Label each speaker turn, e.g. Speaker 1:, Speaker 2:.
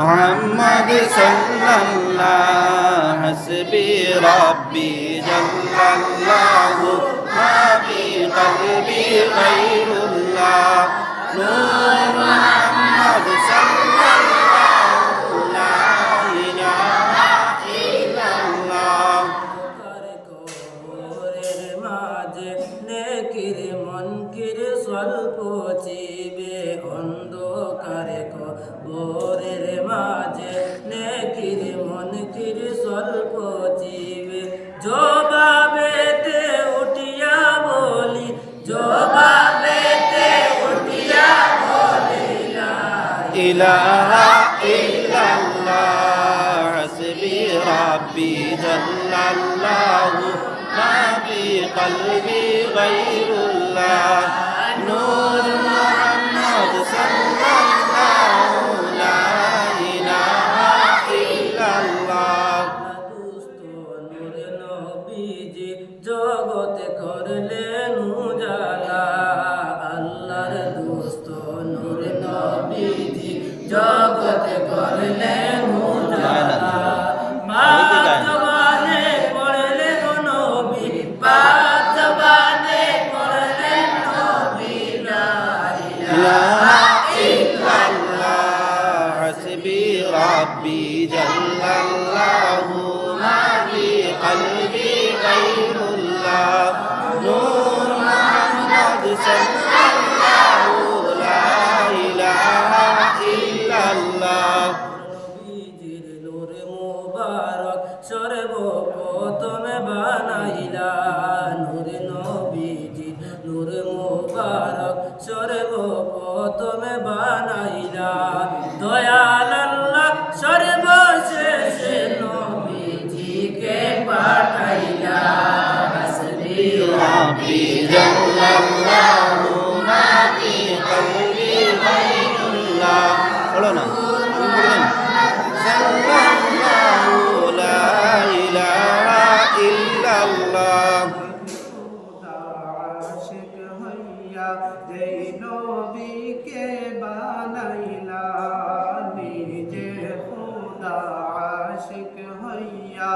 Speaker 1: محمد صلى الله حسبي ربي جل الله ما في قلبي غير الله نور
Speaker 2: কিরে মন কিরে স্বল্প চিবে অন্ধকারে কবরের মাঝে। নেকির মনকির স্বল্প চিবে জবাবেতে উঠিয়া বলি, জবাবেতে উঠিয়া বলি
Speaker 1: ইলাহা ইল্লাল্লাহ। حسبي ربي جل الله ما في قلبي غير الله نور محمد صلى الله لا إله إلا الله
Speaker 2: দুস্থ নূর নবীজি জগতে করলেন উজালা আল্লাহর দুস্থ নূর নবীজি জগতে করলেন ইলাহা
Speaker 1: ইল্লাল্লাহ হাসবি রাব্বি জাল্লাল্লাহু মা ফি কলবি গায়রুল্লাহ নূর মুহাম্মদ সাল্লাল্লাহু লা ইলাহা ইল্লাল্লাহ
Speaker 2: নবীজির নূর মুবারক সর্বপ্রথমে বানাইলা নূর নবীজি নূর মুবারক সর্ব প্রথমে বানাইলা। দয়াল আল্লাহ সর্বশেষে নবীজিকে পাঠাইলা। হাসবি
Speaker 3: রাব্বি জাল্লাল্লাহ। যেই নবীকে বানাইলা নিজে খুদা আশিক হইয়া